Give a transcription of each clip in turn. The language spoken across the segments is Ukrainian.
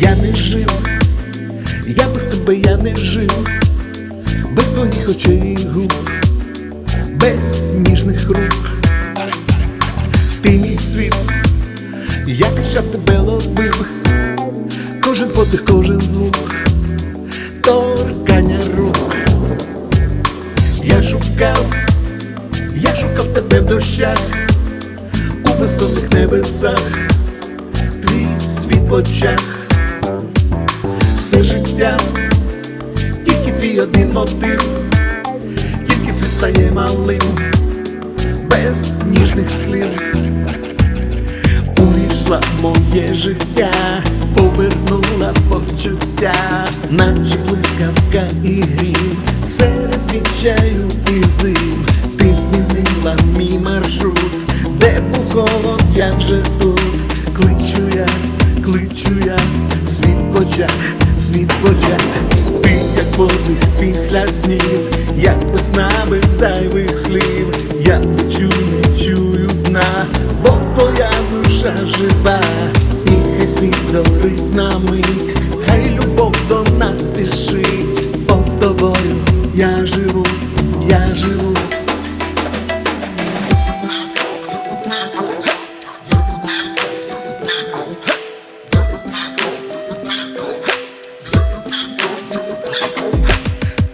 би я без тебе, я не жив, без твоїх очей і губ, без ніжних рук. Ти мій світ, я під час тебе ловив, кожен подих, кожен звук, торкання рук. Я шукав, я шукав тебе в дощах, у високих небесах, твій світ в очах, все життя, тільки твій один мотив, тільки світ стає малим, без ніжних слів. Увійшла в моє життя, повернула почуття, наче блискавка і грім, серед відчаю і зим, ти змінила мій маршрут, де був холод, я вже тут, кличу я, кличу я, світ в очах, світ в ти як подих після снів, як весна без зайвих слів, я не чую, не чую дна, бо твоя душа жива, і хай світ зорить на мить,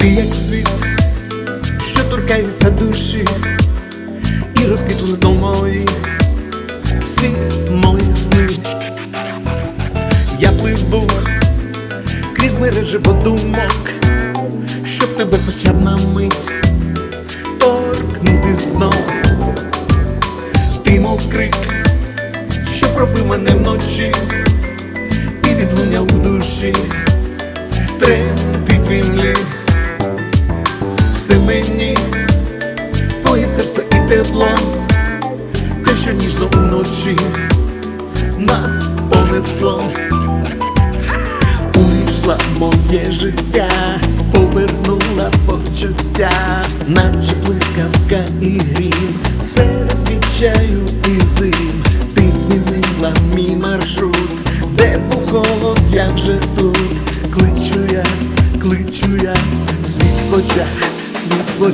Ти як світ, що торкається душі, і розквітли до мої всі мої сни. Я пливу крізь мережі подумок, щоб тебе хоча б на мить торкнути знов. Ти мов крик, що пробив мене вночі, і відлуняв у душі, тремтить в імлі все мені, твоє серце і тепло, те, що ніжно уночі нас понесло, увійшла моє життя, повернула почуття, наче блискавка і грім, серед відчаю і зим, ти змінила мій маршрут, де був холод, я вже тут, кличу я, кличу я, світ в очах, світ в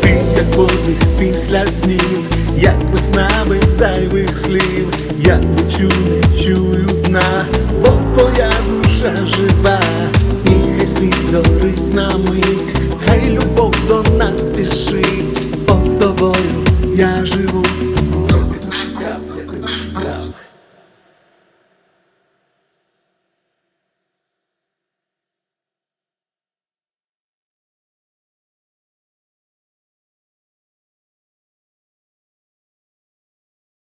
ти як подих після снів, як весна без зайвих слів, я не чую, не чую дна, бо твоя душа жива, і хай світ згорить на мить, хай любов до нас спішить, бо з тобою я живу.